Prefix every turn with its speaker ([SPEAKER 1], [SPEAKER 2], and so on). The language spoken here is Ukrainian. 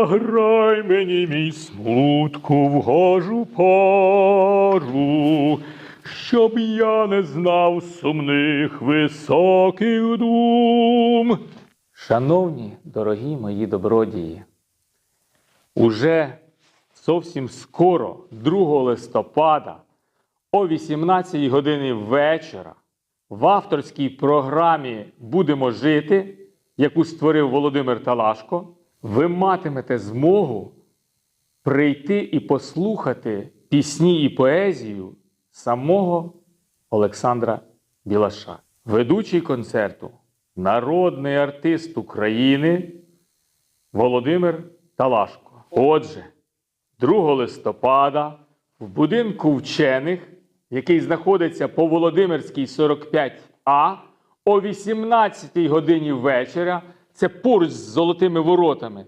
[SPEAKER 1] Заграй мені мій смутку вгожу пару, щоб я не знав сумних високих дум. Шановні, дорогі мої добродії, уже зовсім скоро, 2 листопада, о 18 годині вечора, в авторській програмі Будемо жити, яку створив Володимир Талашко, ви матимете змогу прийти і послухати пісні і поезію самого Олександра Білаша, ведучий концерту, народний артист України Володимир Талашко. Отже, 2 листопада в будинку вчених, який знаходиться по Володимирській 45А, о 18 годині вечора, це поруч з золотими воротами.